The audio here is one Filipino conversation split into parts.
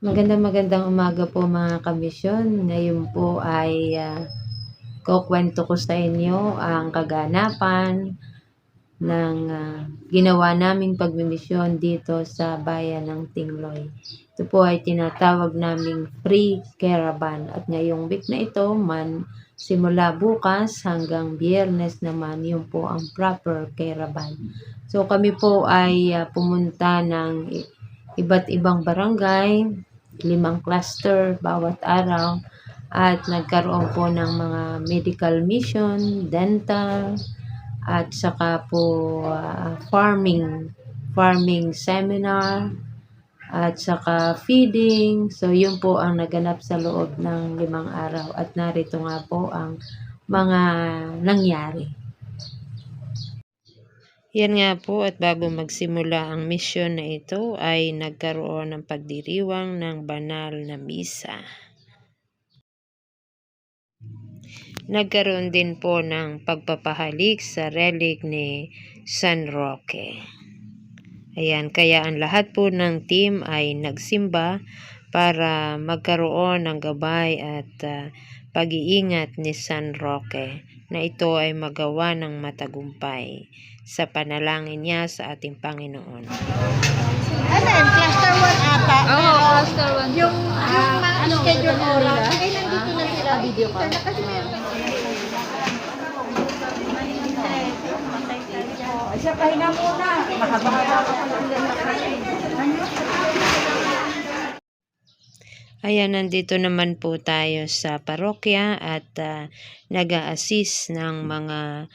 Magandang magandang umaga po mga kamisyon. Ngayon po ay ah, kukwento ko sa inyo ang kaganapan ng ah, ginawa naming pagmimisyon dito sa bayan ng Tingloy. Ito po ay tinatawag naming free caravan at ngayong week na ito man simula bukas hanggang biyernes naman yun po ang proper caravan. So kami po ay ah, pumunta ng iba't ibang barangay, limang cluster bawat araw at nagkaroon po ng mga medical mission, dental, at saka po ah, farming, farming seminar, at saka feeding. So, yun po ang naganap sa loob ng limang araw. At narito nga po ang mga nangyari. Yan nga po at bago magsimula ang misyon na ito ay nagkaroon ng pagdiriwang ng banal na misa. Nagkaroon din po ng pagpapahalik sa relic ni San Roque. Ayan, kaya ang lahat po ng team ay nagsimba para magkaroon ng gabay at ah, pag-iingat ni San Roque na ito ay magawa ng matagumpay sa panalangin niya sa ating Panginoon. Yun? Cluster 1 ata. Oo, Pero cluster one. Yung, yung mga ano, schedule oras, nila? ay nandito na sila. Video ka? Kasi meron. Siya pahinga muna. Mahaba-haba ka Ayan, nandito naman po tayo sa parokya at ah, nag-a-assist ng mga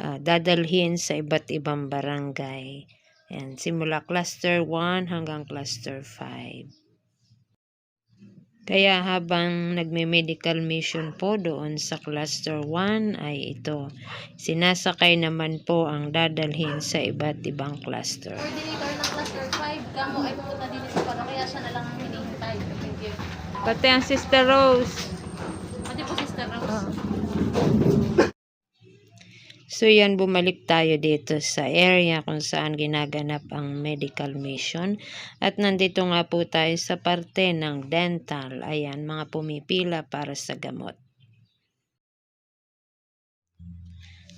ah, dadalhin sa iba't ibang barangay. Ayan, simula cluster 1 hanggang cluster 5. Kaya habang nagme-medical mission po doon sa cluster 1 ay ito. Sinasakay naman po ang dadalhin sa iba't ibang cluster. Coordinator ng cluster 5, kamo ay pupunta din sa para kaya siya na lang ang hinihintay. Thank you. Pati ang Sister Rose. Pati po Sister Rose. So yan, bumalik tayo dito sa area kung saan ginaganap ang medical mission. At nandito nga po tayo sa parte ng dental. Ayan, mga pumipila para sa gamot.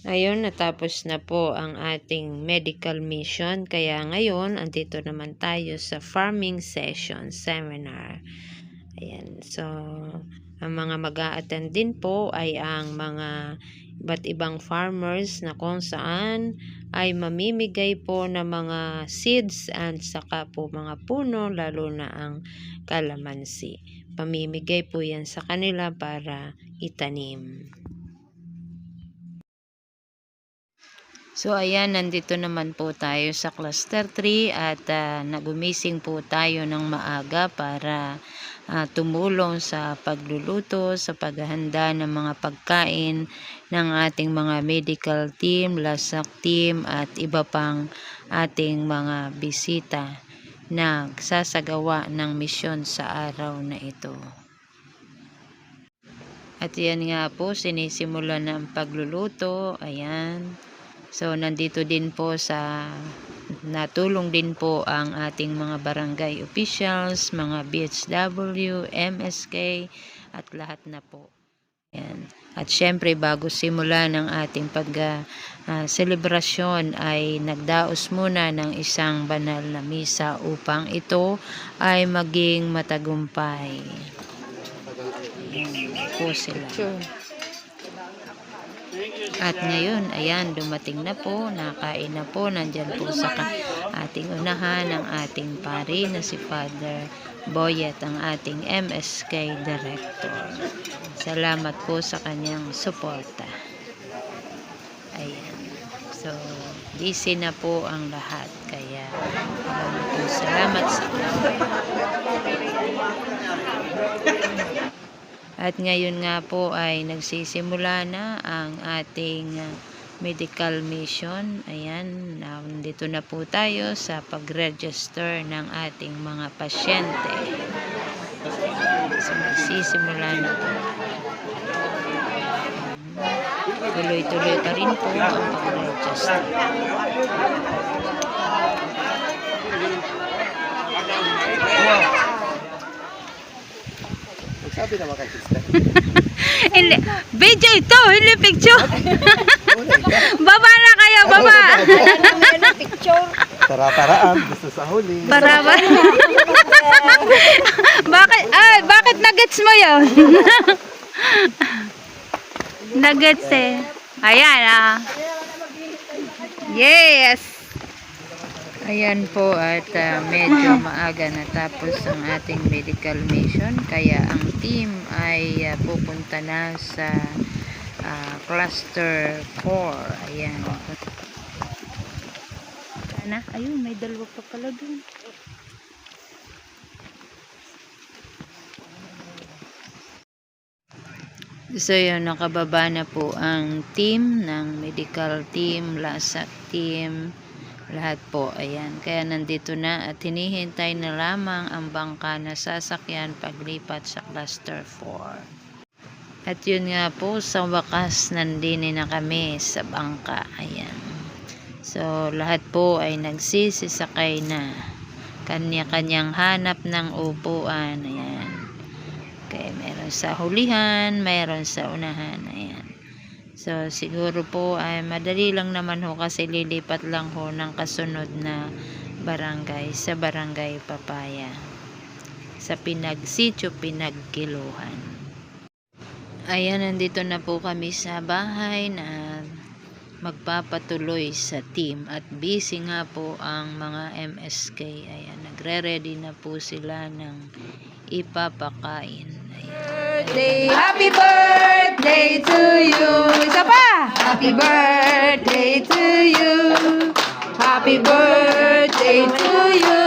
Ayun, natapos na po ang ating medical mission. Kaya ngayon, andito naman tayo sa farming session seminar. Ayan, so ang mga mag attend din po ay ang mga iba't ibang farmers na kung saan ay mamimigay po ng mga seeds and saka po mga puno lalo na ang kalamansi. Pamimigay po yan sa kanila para itanim. So ayan, nandito naman po tayo sa cluster 3 at ah, nagumising po tayo ng maaga para ah, tumulong sa pagluluto, sa paghahanda ng mga pagkain ng ating mga medical team, lasak team at iba pang ating mga bisita na sasagawa ng misyon sa araw na ito. At yan nga po, sinisimula na ang pagluluto. Ayan. So, nandito din po sa natulong din po ang ating mga barangay officials, mga BHW, MSK, at lahat na po. Ayan. At syempre, bago simula ng ating pag ah, selebrasyon ay nagdaos muna ng isang banal na misa upang ito ay maging matagumpay. Ayan po sila. At ngayon, ayan, dumating na po, nakain na po, nandyan po sa ating unahan ang ating pari na si Father Boyet, ang ating MSK Director. Salamat po sa kanyang suporta. Ayan. So, busy na po ang lahat. Kaya, maraming po salamat sa At ngayon nga po ay nagsisimula na ang ating uh, medical mission. Ayan, nandito na po tayo sa pag-register ng ating mga pasyente. So, nagsisimula na po. Tuloy-tuloy pa rin po ang pag-register. Sabi naman kay sister. Hindi, video ito, hindi picture. Baba na kayo, baba. Tara-taraan. Gusto sa huli. Para ba? bakit, ay, bakit nuggets mo yun? nuggets eh. Ayan ah. Yes! Ayan po at ah, medyo maaga natapos ang ating medical mission kaya ang team ay ah, pupunta na sa ah, cluster 4. Ayan. Sana, ayun, may dalawa pa pala dun. So yun, nakababa na po ang team ng medical team, LASAC team, lahat po, ayan. Kaya nandito na at hinihintay na lamang ang bangka na sasakyan paglipat sa cluster 4. At yun nga po, sa wakas nandini na kami sa bangka, ayan. So, lahat po ay nagsisisakay na. Kanya-kanyang hanap ng upuan, ayan. Okay, meron sa hulihan, meron sa unahan. Ayan. So, siguro po ay madali lang naman ho kasi lilipat lang ho ng kasunod na barangay sa barangay Papaya. Sa Pinagsityo, Pinagkiluhan. Ayan, nandito na po kami sa bahay na magpapatuloy sa team at busy nga po ang mga MSK. Ayan, nagre-ready na po sila ng ipapakain. Ayan. Birthday, happy birthday to you. Isa pa. Happy birthday to you. Happy birthday to you.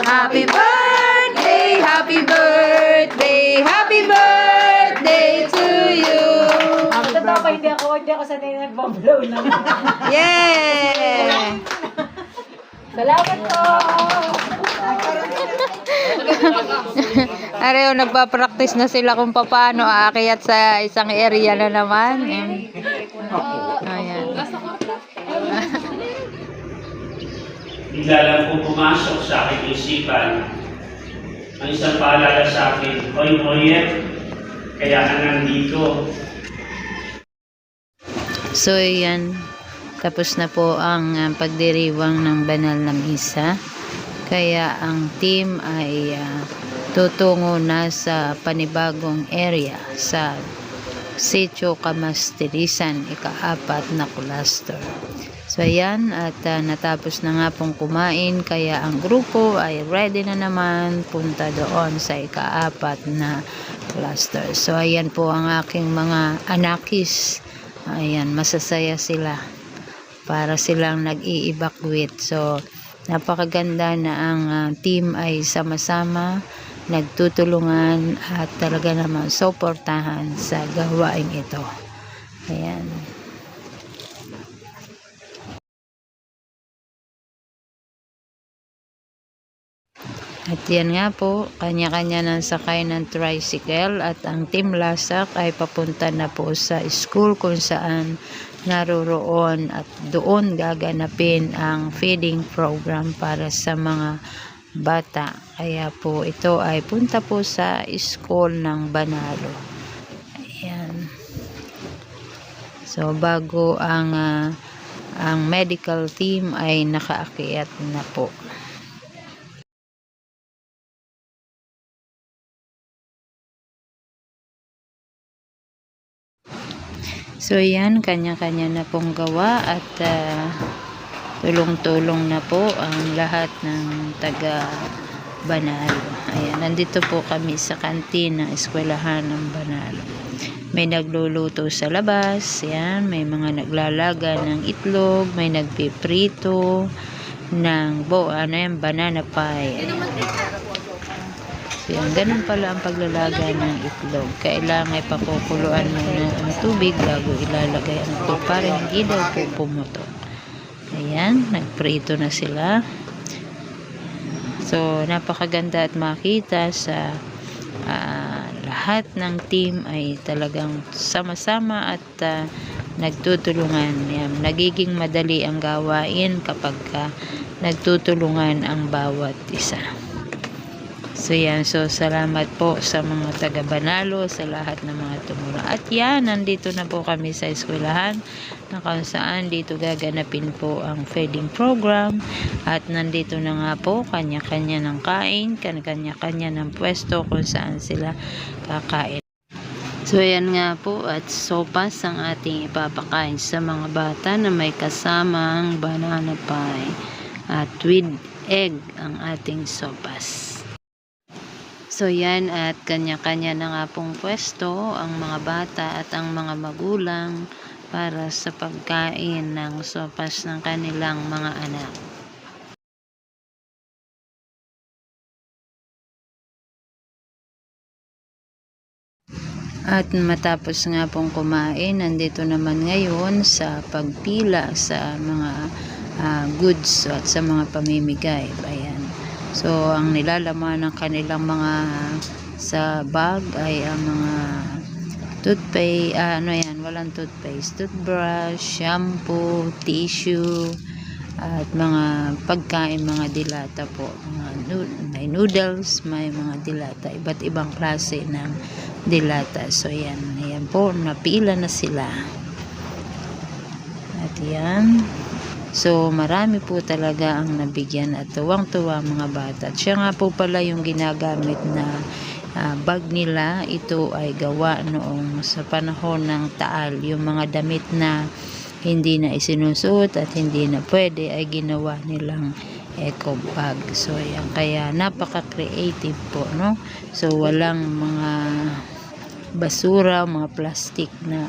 Happy birthday, happy birthday, happy birthday to you. Totoo pa, hindi ako, hindi ako sanay nagbablow na. Yeah! Salamat po! Areo, nagpa-practice na sila kung paano aakyat sa isang area na naman. Ayan. Bigla lang po pumasok sa aking isipan ang isang paalala sa akin, Hoy Moyer, kaya ka nandito. So, yan. Tapos na po ang ah, pagdiriwang ng banal na misa. Kaya ang team ay ah, tutungo na sa panibagong area sa Sitio Kamastirisan, ikaapat na cluster. So ayan, at ah, natapos na nga pong kumain, kaya ang grupo ay ready na naman punta doon sa ikaapat na cluster. So ayan po ang aking mga anakis. Ayan, masasaya sila para silang nag-i-evacuate. So, napakaganda na ang ah, team ay sama-sama, nagtutulungan at talaga naman suportahan sa gawain ito. Ayan. At yan nga po, kanya-kanya ng sakay ng tricycle at ang Team Lasak ay papunta na po sa school kung saan naroroon at doon gaganapin ang feeding program para sa mga bata. Kaya po ito ay punta po sa school ng Banalo. Ayan. So bago ang ah, ang medical team ay nakaakyat na po. So yan, kanya-kanya na pong gawa at ah, tulong-tulong na po ang lahat ng taga Banalo. Ayan, nandito po kami sa kantin ng eskwelahan ng Banalo. May nagluluto sa labas, yan, may mga naglalaga ng itlog, may nagpiprito ng bo, ano yan, banana pie. Ayan. Yan, ganun pala ang paglalaga ng itlog. Kailangan ay pakukuluan muna ang tubig bago ilalagay ang itlog para hindi daw po pumutok. Ayan, nagprito na sila. So, napakaganda at makita sa ah, lahat ng team ay talagang sama-sama at ah, nagtutulungan. Yan, nagiging madali ang gawain kapag ka nagtutulungan ang bawat isa. So yan, so salamat po sa mga taga Banalo, sa lahat ng mga tumulong. At yan, nandito na po kami sa eskwelahan na kung saan dito gaganapin po ang feeding program. At nandito na nga po, kanya-kanya ng kain, kanya-kanya ng pwesto kung saan sila kakain. So ayan nga po at sopas ang ating ipapakain sa mga bata na may kasamang banana pie at with egg ang ating sopas. So yan at kanya-kanya na nga pong pwesto ang mga bata at ang mga magulang para sa pagkain ng sopas ng kanilang mga anak. At matapos nga pong kumain, nandito naman ngayon sa pagpila sa mga ah, goods at sa mga pamimigay. Ayan. So, ang nilalaman ng kanilang mga sa bag ay ang mga toothpaste, ah, ano yan, walang toothpaste, toothbrush, shampoo, tissue, at mga pagkain, mga dilata po. Mga may noodles, may mga dilata, iba't ibang klase ng dilata. So, yan. Ayan po, napila na sila. At yan. So, marami po talaga ang nabigyan at tuwang-tuwa ang mga bata. At siya nga po pala yung ginagamit na ah, bag nila. Ito ay gawa noong sa panahon ng taal. Yung mga damit na hindi na isinusuot at hindi na pwede ay ginawa nilang eco bag. So, yan. Kaya napaka-creative po, no? So, walang mga basura, mga plastic na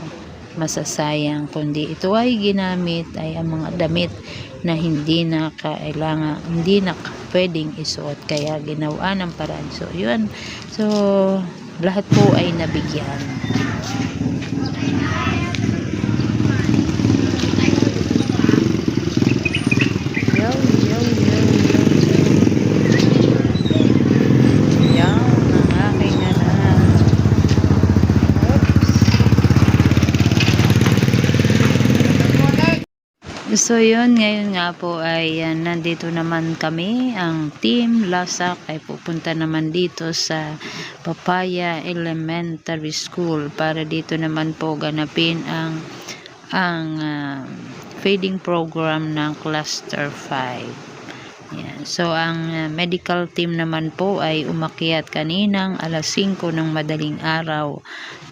masasayang kundi ito ay ginamit ay ang mga damit na hindi na kailangan hindi na pwedeng isuot kaya ginawa ng paraan. So yun. So lahat po ay nabigyan Yo, yo, yo, yo, yo. Yan ang aking anak. So yun, ngayon nga po ay ah, nandito naman kami, ang team Lasak ay pupunta naman dito sa Papaya Elementary School para dito naman po ganapin ang ang ah, feeding program ng Cluster 5. Yan. So ang ah, medical team naman po ay umakyat kaninang alas 5 ng madaling araw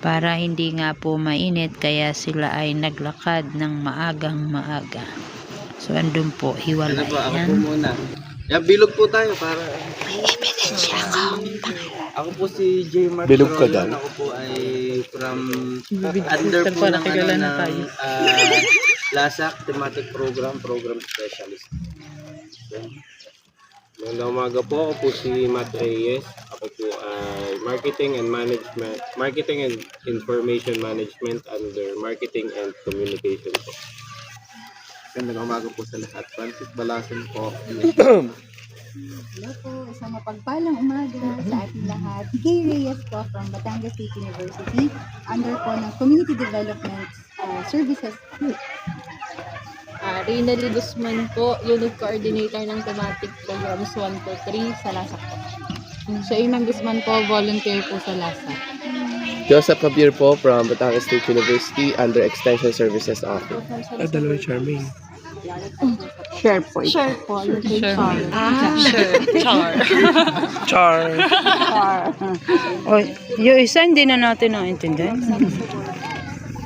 para hindi nga po mainit kaya sila ay naglakad ng maagang maaga. So andun po, Ano hiwalay po, ako po yan. muna. Yan, bilog po tayo para... Ako po si J. Mark Bilog ka daw. Ako po ay from under po ng, ano, ng ah, LASAC Thematic Program, Program Specialist. Yan. Magandang umaga po. Ako po si Matt Reyes. Ako po ay Marketing and Management, Marketing and Information Management under Marketing and Communication po. Gandang umaga po sa lahat. Francis Balasan po. Hello po, isang mapagpalang umaga sa ating lahat. Kay Reyes po from Batangas State University under po ng Community Development uh, Services Ah, Lee Guzman po, Unit Coordinator ng Thematic Programs 1 to 3 sa LASA po. Siya Inang Guzman po, volunteer po sa LASA. Joseph Javier po from Batangas State University under Extension Services Office. Ah, dalawa charming. Share po. Share po. Yung kay Char. Char! Char. O, yung isa hindi na natin naintindihan.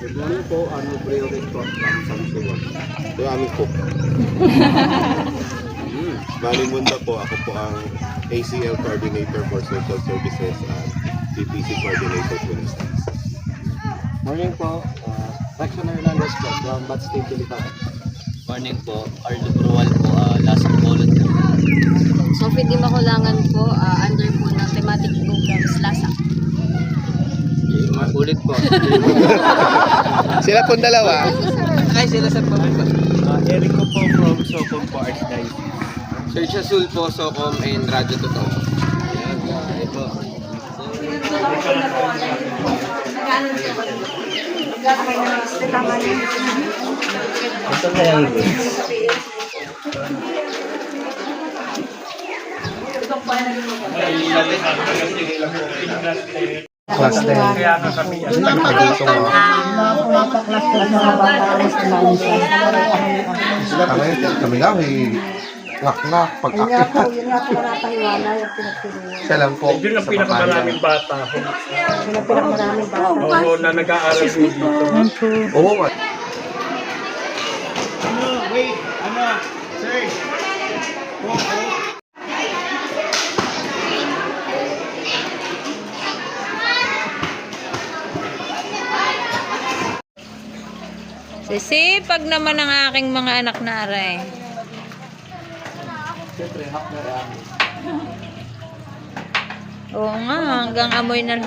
Good morning po. Ano po from Samsuwa. Ito yung aming cook. mm. Bali Munda po. Ako po ang ACL Coordinator for Social Services at PPC Coordinator for Instance. Morning po. Uh, Rection Hernandez po from Bat State Dilitan. Morning po, Arlo Brual po, uh, last volunteer. Sophie Di Makulangan po, ah, under po ng Thematic Programs LASA. Ulit po. Sila pong dalawa. Ay, sila sa pamilya. Uh, Eric ko po from Socom po Archdiocese. Sergio Sul po, Socom and Radyo Totoo. Ayan, uh, ito. Ito na yung goods. Class 10. Kaya nga kami yan. Kami, kami nga may ngak-ngak pag Yun nga po, po nakakahiwala yung pinagpinuha. Siya lang po. Yun ang sa pinakamaraming bata. Yun ang pinakamaraming bata. Oo, na nag-aaral dito. Oo nga. Sisipag naman ang aking mga anak na aray. Oo nga, hanggang amoy na.